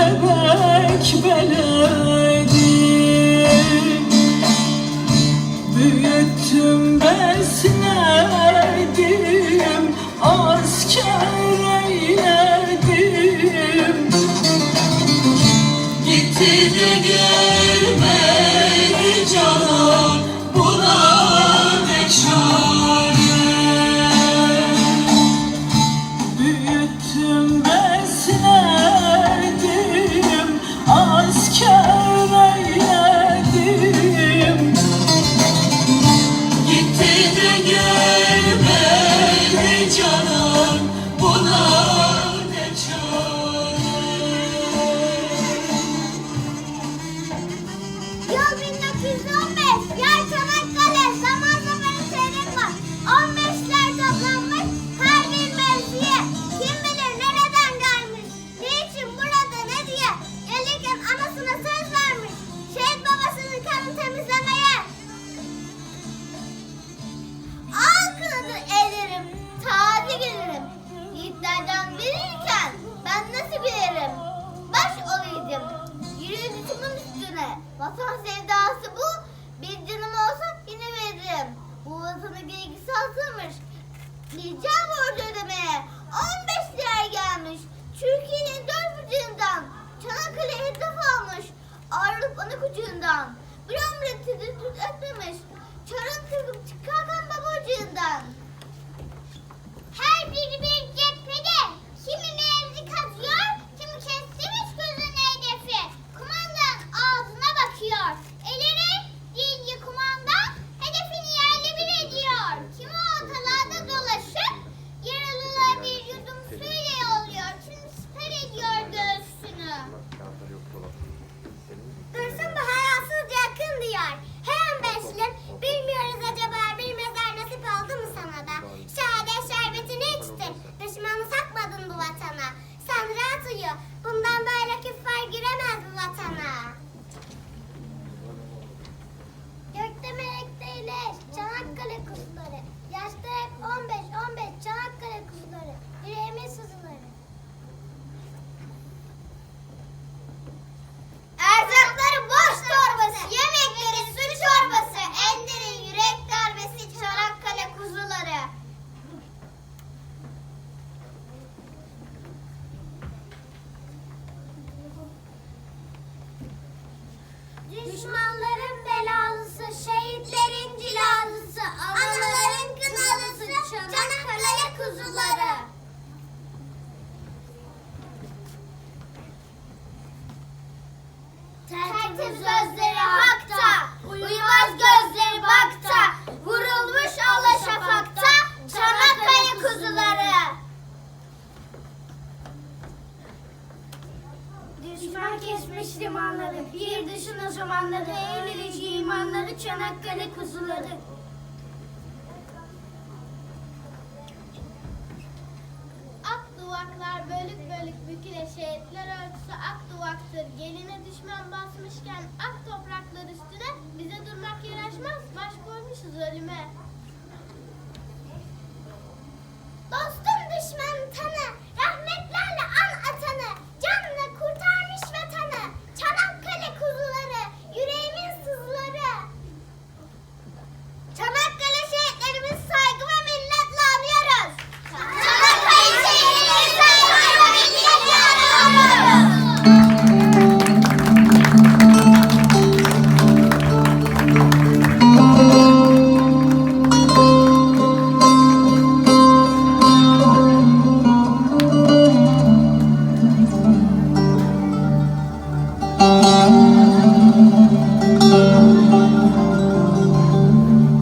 bebek belek Yıl 1915. Yay sana Welcome. kuzuları. Tertemiz gözleri hakta, uyumaz gözleri bakta, vurulmuş ala şafakta, Çanakkale kuzuları. Düşman kesmiş limanları, bir dışın o zamanları, eğleneceği imanları, Çanakkale kuzuları. duvaklar bölük bölük büküle şehitler örtüsü ak duvaktır. Geline düşman basmışken ak toprak